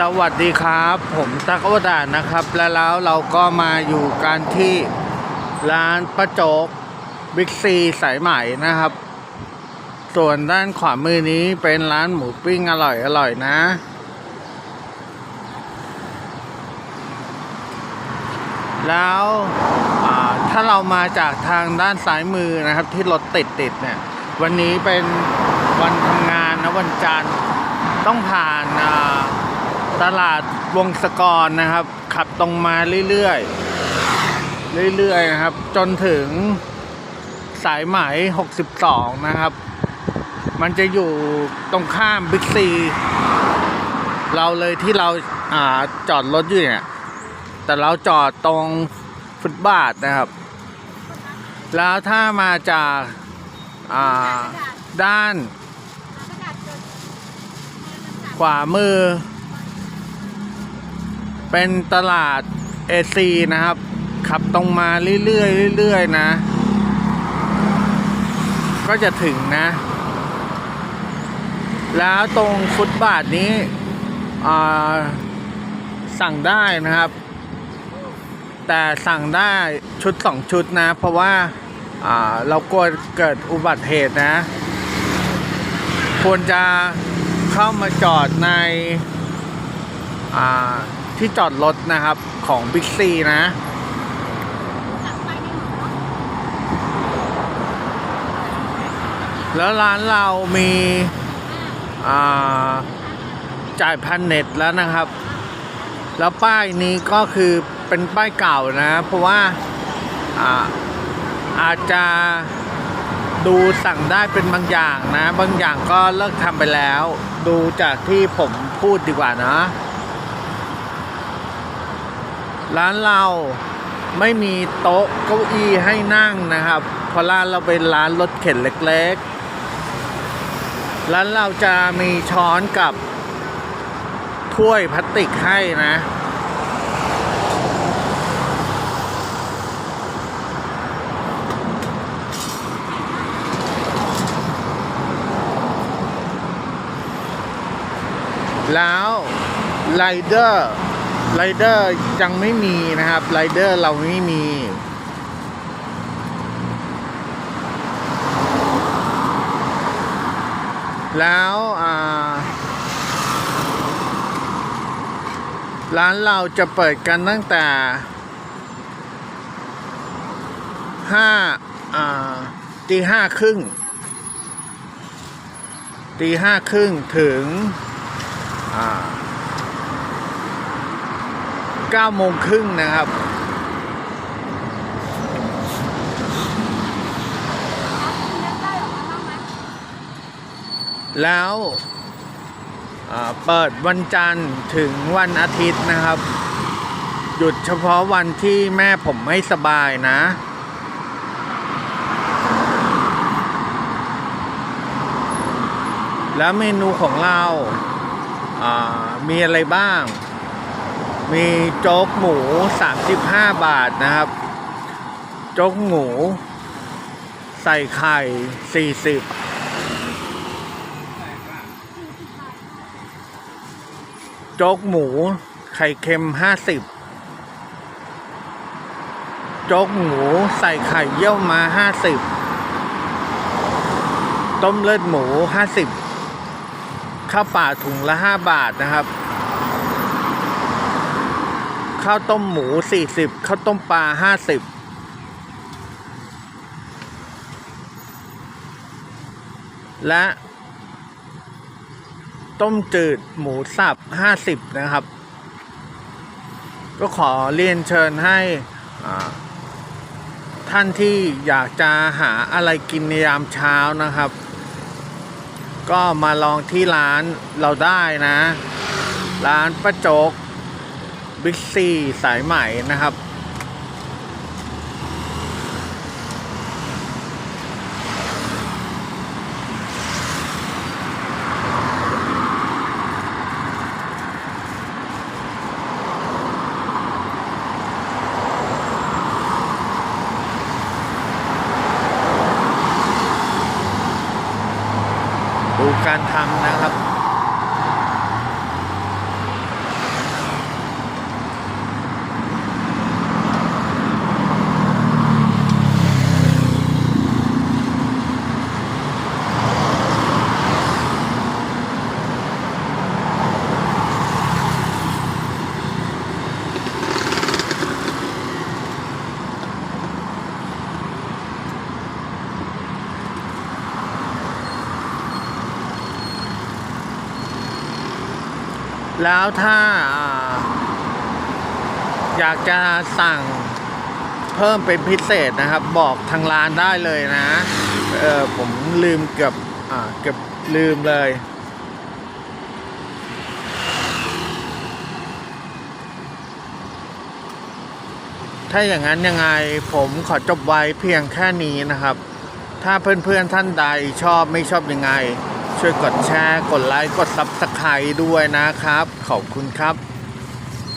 สวัสดีครับ ผมตั๊กอวดานนะครับ และแล้วเราก็มาอยู่กันที่ร้านประโจกบิ๊กซีสายไหมนะครับ ส่วนด้านขวามือนี้เป็นร้านหมูปิ้งอร่อยอร่อยนะ แล้วถ้าเรามาจากทางด้านซ้ายมือนะครับที่รถติดติดเนี่ย วันนี้เป็นวันทำงานนะวันจันทร์ต้องผ่านอ่า ตลาดวงศกรนะครับ ขับตรงมาเรื่อยๆ เรื่อยๆนะครับ จนถึงสายไหม 62 นะครับ มันจะอยู่ตรงข้ามบิ๊กซี เราเลยที่เราอ่าจอดรถอยู่เนี่ย แต่เราจอดตรงฟุตบาทนะครับ แล้วถ้ามาจากอ่าด้าน ขวามือ เป็นตลาดเอซีนะครับ ขับตรงมาเรื่อยๆเรื่อยๆนะ ก็จะถึงนะ แล้วตรงฟุตบาทนี้อ่าสั่งได้นะครับ แต่สั่งได้ชุดสองชุดนะ เพราะว่าอ่าเรากลัวเกิดอุบัติเหตุนะ ควรจะเข้ามาจอดในอ่า ที่จอดรถนะครับของบิ๊กซีนะ แล้วร้านเรามีาจ่ายพันเน็ตแล้วนะครับ แล้วป้ายนี้ก็คือเป็นป้ายเก่านะ เพราะว่าอ่าอาจจะดูสั่งได้เป็นบางอย่างนะ บางอย่างก็เลิกทำไปแล้ว ดูจากที่ผมพูดดีกว่านะ ร้านเราไม่มีโต๊ะเก้าอี้ให้นั่งนะครับ เพราะร้านเราเป็นร้านรถเข็นเล็กๆ ร้านเราจะมีช้อนกับถ้วยพลาสติกให้นะแล้วไรเดอร์ ไรเดอร์ยังไม่มีนะครับไรเดอร์เราไม่มี แล้วร้านเราจะเปิดกันตั้งแต่ห้าอ่าตีห้าครึ่งตีห้าครึ่งถึงอ่า เก้าโมงครึ่งนะครับ แล้วเปิดวันจันทร์ถึงวันอาทิตย์นะครับ หยุดเฉพาะวันที่แม่ผมไม่สบายนะแล้วเมนูของเราามีอะไรบ้าง มีโจ๊กหมู 35 บาทนะครับ โจ๊กหมู ใส่ไข่ 40 โจ๊กหมู ไข่เค็ม 50 โจ๊กหมู ใส่ไข่เยี่ยวมา 50 ต้มเลือดหมู 50 ข้าวป่าถุงละ 5 บาทนะครับ ข้าวต้มหมู 40 ข้าวต้มปลา 50และ ต้มจืดหมูสับ 50 นะครับ ก็ขอเรียนเชิญให้ท่านที่อยากจะหาอะไรกินในยามเช้านะครับ ก็มาลองที่ร้านเราได้นะ ร้านป้าโจก บิ๊กซีสายใหม่นะครับ ดูการทำนะครับ แล้วถ้าอยากจะสั่งเพิ่มเป็นพิเศษนะครับ บอกทางร้านได้เลยนะเออผมลืมเกือบอ่าเกือบลืมเลย ถ้าอย่างนั้นยังไงผมขอจบไว้เพียงแค่นี้นะครับ ถ้าเพื่อนๆท่านใดชอบไม่ชอบยังไง ช่วยกดแชร์ กดไลค์ กดซับสไครต์ด้วยนะครับ ขอบคุณครับ